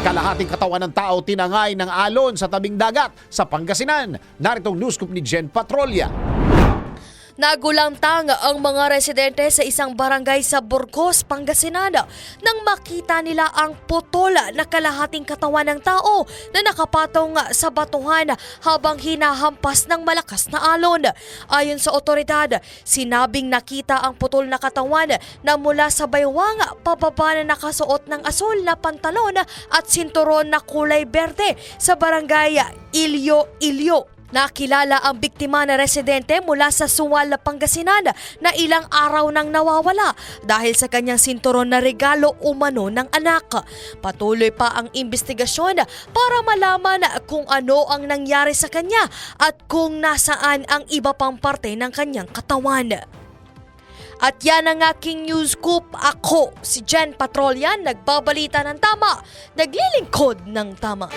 Kalahating katawan ng tao tinangay ng alon sa tabing dagat sa Pangasinan. Naritong news scoop ni Jen Patrolya. Nagulantang ang mga residente sa isang barangay sa Burgos, Pangasinan nang makita nila ang putol na kalahating katawan ng tao na nakapatong sa batuhan habang hinahampas ng malakas na alon. Ayon sa otoridad, sinabing nakita ang putol na katawan na mula sa baywang pababa na nakasuot ng asul na pantalon at sinturon na kulay berde sa barangay Ilyo Ilyo. Nakilala ang biktima na residente mula sa Suwal, Pangasinan na ilang araw nang nawawala dahil sa kanyang sinturon na regalo umano ng anak. Patuloy pa ang investigasyon para malaman kung ano ang nangyari sa kanya at kung nasaan ang iba pang parte ng kanyang katawan. At yan ang aking news scoop. Ako, si Jen Patrolyan, nagbabalita ng tama, naglilingkod ng tama.